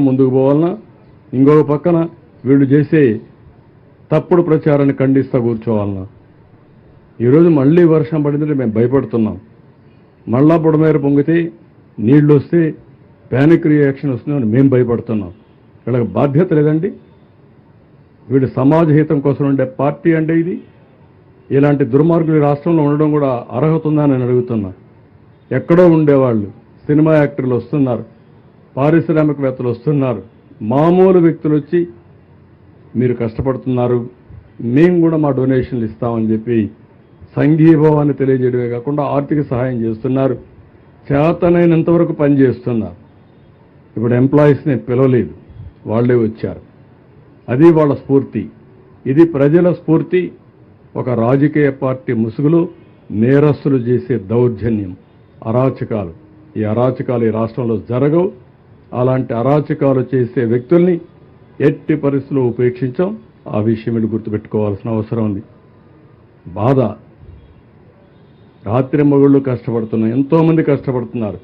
ముందుకు పోవాలన్నా ఇంకొక పక్కన వీళ్ళు చేసే తప్పుడు ప్రచారాన్ని ఖండిస్తూ కూర్చోవాలన్నా ఈరోజు మళ్ళీ వర్షం పడిందంటే మేము భయపడుతున్నాం. మళ్ళా బుడమేర పొంగితే నీళ్ళు వస్తే ప్యానిక్ రియాక్షన్ వస్తుందని మేము భయపడుతున్నాం. వీళ్ళకి బాధ్యత లేదండి. వీడు సమాజ హితం కోసం ఉండే పార్టీ అంటే ఇది. ఇలాంటి దుర్మార్గులు రాష్ట్రంలో ఉండడం కూడా అర్హత ఉందా అని నేను అడుగుతున్నా. ఎక్కడో ఉండేవాళ్ళు సినిమా యాక్టర్లు వస్తున్నారు. పారిశ్రామికవేత్తలు వస్తున్నారు. మామూలు వ్యక్తులు వచ్చి మీరు కష్టపడుతున్నారు మేము కూడా మా డొనేషన్లు ఇస్తామని చెప్పి సంఘీభావాన్ని తెలియజేయడమే కాకుండా ఆర్థిక సహాయం చేస్తున్నారు. చేతనైనంతవరకు పనిచేస్తున్నారు ఇప్పుడు ఎంప్లాయీస్ని పిలవలేదు. వాళ్ళే వచ్చారు. అది వాళ్ళ స్ఫూర్తి. ఇది ప్రజల స్ఫూర్తి. ఒక రాజకీయ పార్టీ ముసుగులు నేరస్తులు చేసే దౌర్జన్యం. అరాచకాలు. ఈ అరాచకాలు ఈ రాష్ట్రంలో జరగవు. అలాంటి అరాచకాలు చేసే వ్యక్తుల్ని ఎట్టి పరిస్థితుల్లో ఉపేక్షించాం. ఆ విషయం మీరు గుర్తుపెట్టుకోవాల్సిన అవసరం ఉంది. బాధ. రాత్రి మగుళ్ళు కష్టపడుతున్నాం ఎంతోమంది కష్టపడుతున్నారు.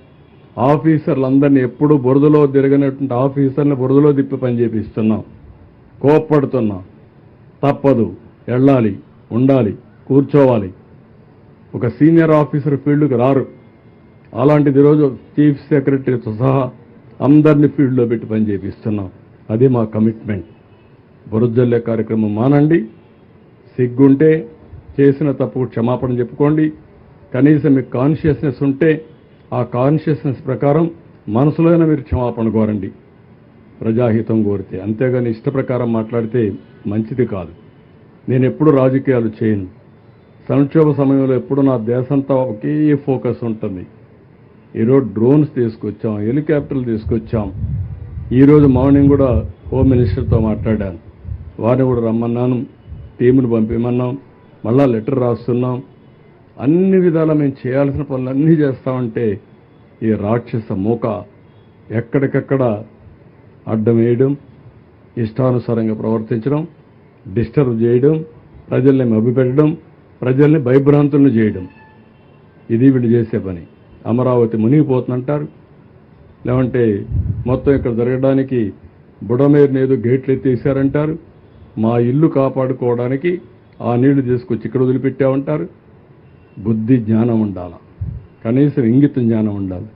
ఆఫీసర్లందరినీ ఎప్పుడూ బురదలో తిరగనటువంటి ఆఫీసర్ని బురదలో తిప్పి పని చేపిస్తున్నాం. కోప్పడుతున్నాం. తప్పదు. వెళ్ళాలి. ఉండాలి. కూర్చోవాలి. ఒక సీనియర్ ఆఫీసర్ ఫీల్డ్కి రారు. అలాంటిది ఈరోజు చీఫ్ సెక్రటరీతో సహా అందరినీ ఫీల్డ్లో పెట్టి పని చేపిస్తున్నాం. అది మా కమిట్మెంట్. బురజల్లే కార్యక్రమం మానండి. సిగ్గుంటే చేసిన తప్పుకు క్షమాపణ చెప్పుకోండి. కనీసం మీకు కాన్షియస్నెస్ ఉంటే ఆ కాన్షియస్నెస్ ప్రకారం మనసులోనే మీరు క్షమాపణ కోరండి. ప్రజాహితం కోరితే. అంతేగాని ఇష్ట ప్రకారం మాట్లాడితే మంచిది కాదు. నేను ఎప్పుడు రాజకీయాలు చేయను. సంక్షోభ సమయంలో ఎప్పుడు నా దేశంతా ఒకే ఫోకస్ ఉంటుంది. ఈరోజు డ్రోన్స్ తీసుకొచ్చాం హెలికాప్టర్లు తీసుకొచ్చాం. ఈరోజు మార్నింగ్ కూడా హోమ్ మినిస్టర్తో మాట్లాడాను. వారిని కూడా రమ్మన్నాను టీమును పంపిమన్నాం మళ్ళా లెటర్ రాస్తున్నాం. అన్ని విధాల మేము చేయాల్సిన పనులు అన్నీ చేస్తామంటే ఈ రాక్షస మూక ఎక్కడికక్కడ అడ్డం వేయడం ఇష్టానుసారంగా ప్రవర్తించడం డిస్టర్బ్ చేయడం ప్రజల్ని మభ్యపెట్టడం ప్రజల్ని భయభ్రాంతులను చేయడం. ఇది వీళ్ళు చేసే పని. మునిగిపోతుందంటారు? లేవంటే మొత్తం ఇక్కడ జరగడానికి బుడమేరుని ఏదో గేట్లు ఎత్తేసారంటారు మా ఇల్లు కాపాడుకోవడానికి ఆ నీళ్ళు తీసుకొచ్చి ఇక్కడ వదిలిపెట్టామంటారు బుద్ధి జ్ఞానం ఉండాలి. కనీసం ఇంగిత జ్ఞానం ఉండాలి.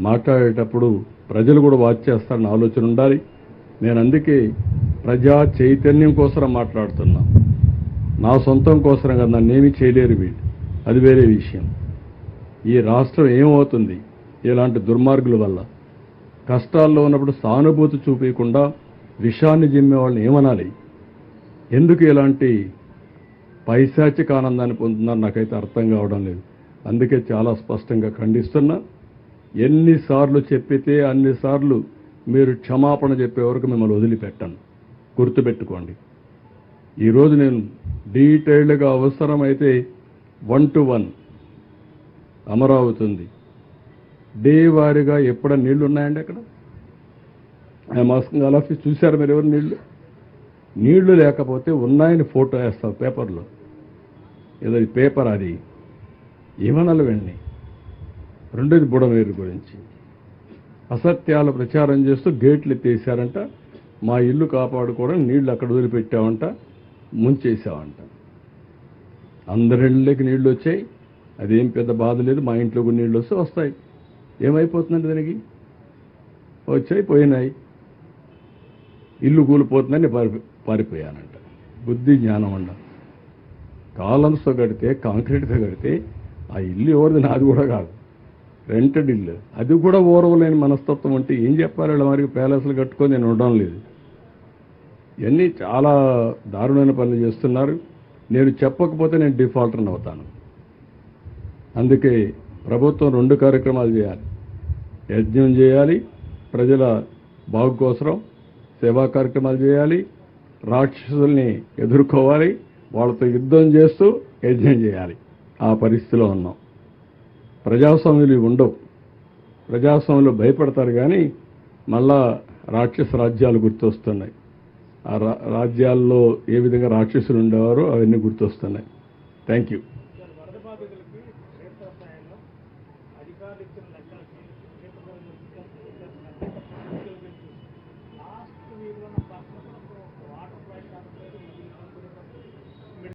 మాట్లాడేటప్పుడు ప్రజలు కూడా వాచ్ చేస్తారని ఆలోచన ఉండాలి. నేను అందుకే ప్రజా చైతన్యం కోసం మాట్లాడుతున్నా. నా సొంతం కోసం కదా నన్నేమీ చేయలేరు వీళ్ళు. అది వేరే విషయం. ఈ రాష్ట్రం ఏమవుతుంది? ఇలాంటి దుర్మార్గుల వల్ల. కష్టాల్లో ఉన్నప్పుడు సానుభూతి చూపించకుండా విషాన్ని జిమ్మే వాళ్ళని ఏమనాలి? ఎందుకు ఇలాంటి పైశాచిక ఆనందాన్ని పొందుతున్నారు? నాకైతే అర్థం కావడం లేదు. అందుకే చాలా స్పష్టంగా ఖండిస్తున్నా. ఎన్నిసార్లు చెప్పితే అన్నిసార్లు మీరు క్షమాపణ చెప్పే వరకు మిమ్మల్ని వదిలిపెట్టాను. గుర్తుపెట్టుకోండి. ఈరోజు నేను డీటెయిల్డ్గా అవసరమైతే వన్ టు వన్ అమరావతి ఉంది డే వారీగా ఎప్పుడ నీళ్ళు ఉన్నాయండి అక్కడ? ఆ మాస్కింగ్ ఆఫీస్ చూశారు మీరు ఎవరు నీళ్ళు? నీళ్ళు లేకపోతే ఉన్నాయని ఫోటో వేస్తావు పేపర్లో. ఏదో పేపర్ అది. ఏమనాలి వెళ్ళి రెండోది బుడమేరు గురించి. అసత్యాలు ప్రచారం చేస్తూ గేట్లు ఎత్తేసారంట మా ఇల్లు కాపాడుకోవడం నీళ్ళు అక్కడ వదిలిపెట్టామంట ముంచేసామంట అందరిళ్ళకి నీళ్ళు వచ్చాయి. అదేం పెద్ద బాధ లేదు మా ఇంట్లో కూడా నీళ్ళు వస్తే వస్తాయి. ఏమైపోతుందండి దానికి? వచ్చాయి పోయినాయి. ఇల్లు కూలిపోతుందని పారి పారిపోయానంట. బుద్ధి జ్ఞానం అండ కాలమ్స్తో కడితే కాంక్రీట్తో కడితే ఆ ఇల్లు ఎవరిది? నాది కూడా కాదు. రెంటెడ్ ఇల్లు. అది కూడా ఓర్వలేని మనస్తత్వం అంటే ఏం చెప్పాలి వాళ్ళ మరి? ప్యాలెస్లు కట్టుకొని నేను ఉండడం లేదు. ఇవన్నీ చాలా దారుణమైన పనులు చేస్తున్నారు. నేను చెప్పకపోతే నేను డిఫాల్టర్ని అవుతాను. అందుకే ప్రభుత్వం రెండు కార్యక్రమాలు చేయాలి. యజ్ఞం చేయాలి ప్రజల బాగు కోసరం సేవా కార్యక్రమాలు చేయాలి రాక్షసుల్ని ఎదుర్కోవాలి వాళ్ళతో యుద్ధం చేస్తూ యజ్ఞం చేయాలి. ఆ పరిస్థితిలో ఉన్నాం. ప్రజాస్వామ్యులు ఇవి ఉండవు. ప్రజాస్వామ్యులు భయపడతారు కానీ మళ్ళా రాక్షస రాజ్యాలు గుర్తొస్తున్నాయి. ఆ రా- రాజ్యాల్లో ఏ విధంగా రాక్షసులు ఉండేవారో అవన్నీ గుర్తొస్తున్నాయి. Thank you. లాస్ట్ వీధిలో నా పక్కన ఒక వాటర్ ప్రాజెక్ట్